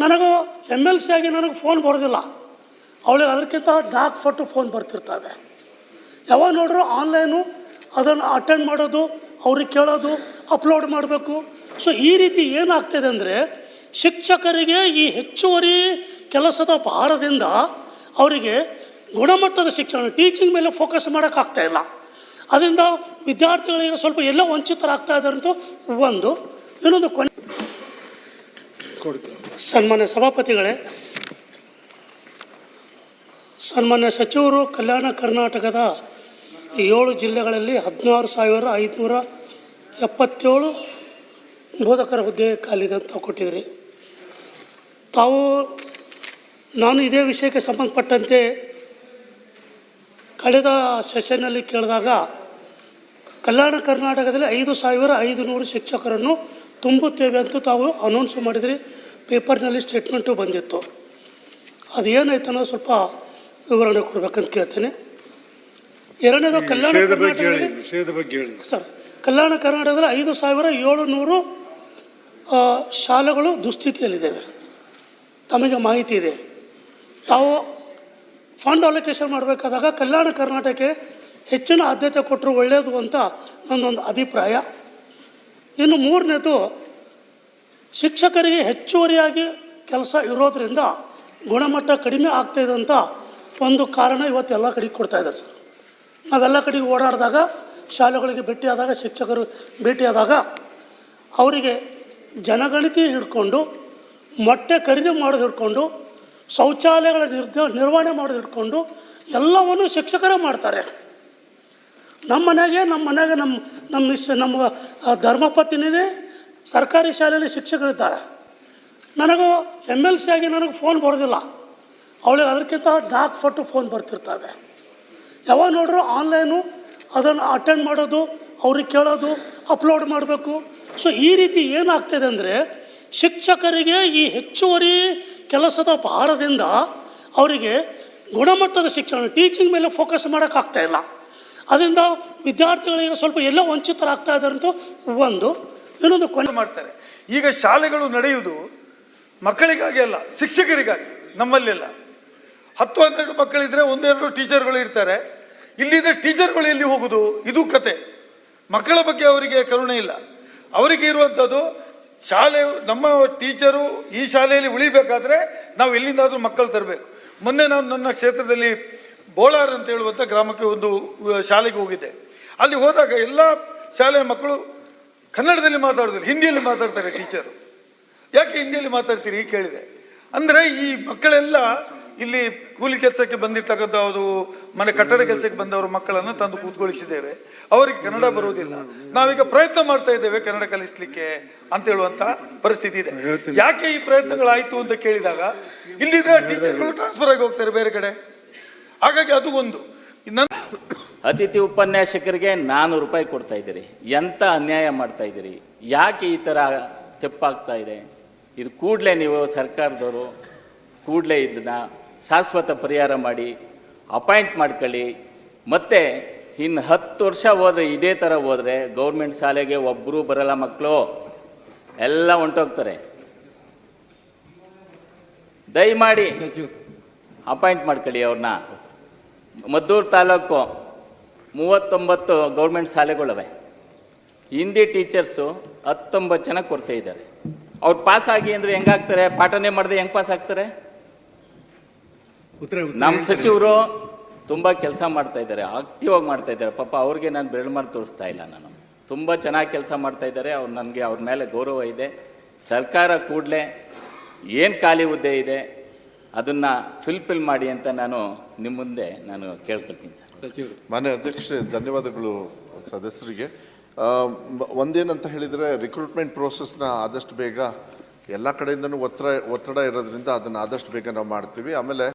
ನನಗೂ M L C ಆಗಿ ನನಗೆ ಫೋನ್ ಬರೋದಿಲ್ಲ. ಅವಳಿಗೆ ಅದಕ್ಕಿಂತ ಡಾಕ್ ಪಟ್ಟು ಫೋನ್ ಬರ್ತಿರ್ತವೆ. ಯಾವಾಗ ನೋಡ್ರು ಆನ್ಲೈನು ಅದನ್ನು ಅಟೆಂಡ್ ಮಾಡೋದು, ಅವ್ರಿಗೆ ಕೇಳೋದು ಅಪ್ಲೋಡ್ ಮಾಡಬೇಕು. ಸೊ ಈ ರೀತಿ ಏನಾಗ್ತಿದೆ ಅಂದರೆ, ಶಿಕ್ಷಕರಿಗೆ ಈ ಹೆಚ್ಚುವರಿ ಕೆಲಸದ ಭಾರದಿಂದ ಅವರಿಗೆ ಗುಣಮಟ್ಟದ ಶಿಕ್ಷಣ ಟೀಚಿಂಗ್ ಮೇಲೆ ಫೋಕಸ್ ಮಾಡೋಕ್ಕಾಗ್ತಾ ಇಲ್ಲ. ಅದರಿಂದ ವಿದ್ಯಾರ್ಥಿಗಳಿಗೆ ಸ್ವಲ್ಪ ಎಲ್ಲೋ ವಂಚಿತರಾಗ್ತಾ ಇದ್ದಾರೆ ಅಂತೂ ಒಂದು. ಇನ್ನೊಂದು ಕೊನೆ ಸನ್ಮಾನ್ಯ ಸಭಾಪತಿಗಳೇ, ಸನ್ಮಾನ್ಯ ಸಚಿವರು ಕಲ್ಯಾಣ ಕರ್ನಾಟಕದ ಏಳು ಜಿಲ್ಲೆಗಳಲ್ಲಿ ಹದಿನಾರು ಸಾವಿರ ಐದುನೂರ ಎಪ್ಪತ್ತೇಳು ಬೋಧಕರ ಹುದ್ದೆ ಖಾಲಿದೆ ಅಂತ ಕೊಟ್ಟಿದ್ರಿ. ತಾವು, ನಾನು ಇದೇ ವಿಷಯಕ್ಕೆ ಸಂಬಂಧಪಟ್ಟಂತೆ ಕಳೆದ ಸೆಷನ್ನಲ್ಲಿ ಕೇಳಿದಾಗ ಕಲ್ಯಾಣ ಕರ್ನಾಟಕದಲ್ಲಿ ಐದು ಸಾವಿರ ಐದು ನೂರು ಶಿಕ್ಷಕರನ್ನು ತುಂಬುತ್ತೇವೆ ಅಂತ ತಾವು ಅನೌನ್ಸ್ ಮಾಡಿದ್ರಿ ಪೇಪರ್ನಲ್ಲಿ ಸ್ಟೇಟ್ಮೆಂಟು ಬಂದಿತ್ತು. ಅದು ಅನ್ನೋ ಸ್ವಲ್ಪ ವಿವರಣೆ ಕೊಡ್ಬೇಕಂತ ಕೇಳ್ತೇನೆ. ಎರಡನೇದು ಕಲ್ಯಾಣ ಕರ್ನಾಟಕದಲ್ಲಿ ಸರ್ ಕಲ್ಯಾಣ ಕರ್ನಾಟಕದಲ್ಲಿ ಐದು ಸಾವಿರ ಏಳುನೂರು ಶಾಲೆಗಳು ದುಸ್ಥಿತಿಯಲ್ಲಿದ್ದಾವೆ. ತಮಗೆ ಮಾಹಿತಿ ಇದೆ. ತಾವು ಫಂಡ್ ಅಲೋಕೇಶನ್ ಮಾಡಬೇಕಾದಾಗ ಕಲ್ಯಾಣ ಕರ್ನಾಟಕಕ್ಕೆ ಹೆಚ್ಚಿನ ಆದ್ಯತೆ ಕೊಟ್ಟರು ಒಳ್ಳೆಯದು ಅಂತ ನನ್ನೊಂದು ಅಭಿಪ್ರಾಯ. ಇನ್ನು ಮೂರನೇದು, ಶಿಕ್ಷಕರಿಗೆ ಹೆಚ್ಚುವರಿಯಾಗಿ ಕೆಲಸ ಇರೋದರಿಂದ ಗುಣಮಟ್ಟ ಕಡಿಮೆ ಆಗ್ತಾಯಿದೆ ಅಂತ ಒಂದು ಕಾರಣ ಇವತ್ತು ಎಲ್ಲ ಕಡೆಗೆ ಕೊಡ್ತಾ ಇದ್ದಾರೆ ಸರ್. ನಾವೆಲ್ಲ ಕಡೆಗೆ ಓಡಾಡಿದಾಗ, ಶಾಲೆಗಳಿಗೆ ಭೇಟಿಯಾದಾಗ ಶಿಕ್ಷಕರು ಭೇಟಿಯಾದಾಗ ಅವರಿಗೆ ಜನಗಣತಿ ಹಿಡ್ಕೊಂಡು, ಮೊಟ್ಟೆ ಖರೀದಿ ಮಾಡೋದು ಹಿಡ್ಕೊಂಡು, ಶೌಚಾಲಯಗಳ ನಿರ್ದ ನಿರ್ವಹಣೆ ಮಾಡೋದು ಹಿಡ್ಕೊಂಡು ಎಲ್ಲವನ್ನು ಶಿಕ್ಷಕರೇ ಮಾಡ್ತಾರೆ. ನಮ್ಮ ಮನೆಗೆ ನಮ್ಮ ಮನೆಗೆ ನಮ್ಮ ನಮ್ಮ ಮಿಸ್ ನಮ್ಮ ಧರ್ಮಪತ್ನಿನೇ ಸರ್ಕಾರಿ ಶಾಲೆಯಲ್ಲಿ ಶಿಕ್ಷಕರಿದ್ದಾರೆ. ನನಗೂ ಎಂ ಎಲ್ ಸಿ ಆಗಿ ನನಗೆ ಫೋನ್ ಬರೋದಿಲ್ಲ. ಅವಳಿಗೆ ಅದಕ್ಕಿಂತ ಡಾಕ್ ಪಟ್ಟು ಫೋನ್ ಬರ್ತಿರ್ತವೆ. ಯಾವಾಗ ನೋಡ್ರು ಆನ್ಲೈನು ಅದನ್ನು ಅಟೆಂಡ್ ಮಾಡೋದು, ಅವ್ರಿಗೆ ಕೇಳೋದು ಅಪ್ಲೋಡ್ ಮಾಡಬೇಕು. ಸೊ ಈ ರೀತಿ ಏನಾಗ್ತಿದೆ ಅಂದರೆ, ಶಿಕ್ಷಕರಿಗೆ ಈ ಹೆಚ್ಚುವರಿ ಕೆಲಸದ ಭಾರದಿಂದ ಅವರಿಗೆ ಗುಣಮಟ್ಟದ ಶಿಕ್ಷಣ ಟೀಚಿಂಗ್ ಮೇಲೆ ಫೋಕಸ್ ಮಾಡೋಕ್ಕಾಗ್ತಾ ಇಲ್ಲ. ಅದರಿಂದ ವಿದ್ಯಾರ್ಥಿಗಳಿಗೆ ಸ್ವಲ್ಪ ಎಲ್ಲ ವಂಚಿತರಾಗ್ತಾ ಇದ್ದಾರೆ ಒಂದು, ಇನ್ನೊಂದು ಕೊನೆ ಮಾಡ್ತಾರೆ. ಈಗ ಶಾಲೆಗಳು ನಡೆಯುವುದು ಮಕ್ಕಳಿಗಾಗಿ ಅಲ್ಲ, ಶಿಕ್ಷಕರಿಗಾಗಿ, ನಮ್ಮಲ್ಲೆಲ್ಲ. ಹತ್ತು, ಹನ್ನೆರಡು ಮಕ್ಕಳಿದ್ರೆ ಒಂದೆರಡು ಟೀಚರ್ಗಳು ಇರ್ತಾರೆ. ಇಲ್ಲಿದ್ದರೆ ಟೀಚರ್ಗಳು ಎಲ್ಲಿ ಹೋಗುದು? ಇದು ಕತೆ. ಮಕ್ಕಳ ಬಗ್ಗೆ ಅವರಿಗೆ ಕರುಣೆ ಇಲ್ಲ. ಅವರಿಗೆ ಇರುವಂಥದ್ದು ಶಾಲೆ, ನಮ್ಮ ಟೀಚರು ಈ ಶಾಲೆಯಲ್ಲಿ ಉಳಿಬೇಕಾದ್ರೆ ನಾವು ಎಲ್ಲಿಂದಾದರೂ ಮಕ್ಕಳು ತರಬೇಕು. ಮೊನ್ನೆ ನಾನು ನನ್ನ ಕ್ಷೇತ್ರದಲ್ಲಿ ಬೋಳಾರ್ ಅಂತ ಹೇಳುವಂಥ ಗ್ರಾಮಕ್ಕೆ ಒಂದು ಶಾಲೆಗೆ ಹೋಗಿದ್ದೆ. ಅಲ್ಲಿ ಹೋದಾಗ ಎಲ್ಲ ಶಾಲೆಯ ಮಕ್ಕಳು ಕನ್ನಡದಲ್ಲಿ ಮಾತಾಡೋದಿಲ್ಲ ಹಿಂದಿಯಲ್ಲಿ ಮಾತಾಡ್ತಾರೆ ಟೀಚರು ಯಾಕೆ ಹಿಂದಿಯಲ್ಲಿ ಮಾತಾಡ್ತೀರಿ ಕೇಳಿದೆ. ಅಂದರೆ ಈ ಮಕ್ಕಳೆಲ್ಲ ಇಲ್ಲಿ ಕೂಲಿ ಕೆಲಸಕ್ಕೆ ಬಂದಿರ್ತಕ್ಕಂಥವ್ರು ಮನೆ ಕಟ್ಟಡ ಕೆಲಸಕ್ಕೆ ಬಂದವರು ಮಕ್ಕಳನ್ನು ತಂದು ಕೂತ್ಕೊಳಿಸಿದ್ದೇವೆ. ಅವರಿಗೆ ಕನ್ನಡ ಬರುವುದಿಲ್ಲ. ನಾವೀಗ ಪ್ರಯತ್ನ ಮಾಡ್ತಾ ಇದ್ದೇವೆ ಕನ್ನಡ ಕಲಿಸ್ಲಿಕ್ಕೆ ಅಂತ ಹೇಳುವಂಥ ಪರಿಸ್ಥಿತಿ ಇದೆ. ಯಾಕೆ ಈ ಪ್ರಯತ್ನಗಳಾಯಿತು ಅಂತ ಕೇಳಿದಾಗ ಇಲ್ಲಿದ್ರೆ ಟೀಚರ್ಗಳು ಟ್ರಾನ್ಸ್ಫರ್ ಆಗಿ ಹೋಗ್ತಾರೆ ಬೇರೆ ಕಡೆ. ಹಾಗಾಗಿ ಅದು ಒಂದು. ಅತಿಥಿ ಉಪನ್ಯಾಸಕರಿಗೆ ನಾನ್ನೂರು ರೂಪಾಯಿ ಕೊಡ್ತಾ ಇದ್ದೀರಿ. ಎಂಥ ಅನ್ಯಾಯ ಮಾಡ್ತಾ ಇದ್ದೀರಿ? ಯಾಕೆ ಈ ಥರ ತೆಪ್ಪಾಗ್ತಾ ಇದೆ? ಇದು ಕೂಡಲೇ ನೀವು ಸರ್ಕಾರದವರು ಕೂಡಲೇ ಇದನ್ನ ಶಾಶ್ವತ ಪರಿಹಾರ ಮಾಡಿ, ಅಪಾಯಿಂಟ್ ಮಾಡ್ಕೊಳ್ಳಿ. ಮತ್ತು ಇನ್ನು ಹತ್ತು ವರ್ಷ ಹೋದರೆ ಇದೇ ಥರ ಹೋದರೆ ಗೌರ್ಮೆಂಟ್ ಶಾಲೆಗೆ ಒಬ್ಬರೂ ಬರಲ್ಲ ಮಕ್ಕಳು. ಎಲ್ಲ ಹೊಂಟೋಗ್ತಾರೆ. ದಯಮಾಡಿ ಅಪಾಯಿಂಟ್ ಮಾಡ್ಕೊಳ್ಳಿ ಅವ್ರನ್ನ. ಮದ್ದೂರು ತಾಲೂಕು ಮೂವತ್ತೊಂಬತ್ತು ಗೌರ್ಮೆಂಟ್ ಶಾಲೆಗಳವೆ. ಹಿಂದಿ ಟೀಚರ್ಸು ಹತ್ತೊಂಬತ್ತು ಜನ ಕೊರತೆ ಇದ್ದಾರೆ. ಅವ್ರು ಪಾಸ್ ಆಗಿ ಅಂದರೆ ಹೆಂಗಾಗ್ತಾರೆ? ಪಾಠನೇ ಮಾಡದೆ ಹೆಂಗೆ ಪಾಸ್ ಆಗ್ತಾರೆ? ನಮ್ಮ ಸಚಿವರು ತುಂಬ ಕೆಲಸ ಮಾಡ್ತಾ ಇದ್ದಾರೆ. ಆಕ್ಟಿವ್ ಆಗಿ ಮಾಡ್ತಾ ಇದ್ದಾರೆ. ಪಾಪ ಅವ್ರಿಗೆ ನಾನು ಬೆರಳು ಮಾಡಿ ತೋರಿಸ್ತಾ ಇಲ್ಲ ನಾನು. ತುಂಬ ಚೆನ್ನಾಗಿ ಕೆಲಸ ಮಾಡ್ತಾ ಇದ್ದಾರೆ. ಅವ್ರು ನನಗೆ ಅವ್ರ ಮೇಲೆ ಗೌರವ ಇದೆ. ಸರ್ಕಾರ ಕೂಡಲೇ ಏನು ಖಾಲಿ ಹುದ್ದೆ ಇದೆ? ಅದನ್ನು ಫಿಲ್ಫಿಲ್ ಮಾಡಿ ಅಂತ ನಾನು ನಿಮ್ಮ ಮುಂದೆ ನಾನು ಕೇಳ್ಕೊಳ್ತೀನಿ ಸರ್. ಸಚಿವರು. ಮಾನ್ಯ ಅಧ್ಯಕ್ಷೆ ಧನ್ಯವಾದಗಳು ಸದಸ್ಯರಿಗೆ. ಒಂದೇನಂತ ಹೇಳಿದರೆ ರಿಕ್ರೂಟ್ಮೆಂಟ್ ಪ್ರೋಸೆಸ್ನ ಆದಷ್ಟು ಬೇಗ ಎಲ್ಲ ಕಡೆಯಿಂದನೂ ಒತ್ತಡ ಒತ್ತಡ ಇರೋದ್ರಿಂದ ಅದನ್ನು ಆದಷ್ಟು ಬೇಗ ನಾವು ಮಾಡ್ತೀವಿ. ಆಮೇಲೆ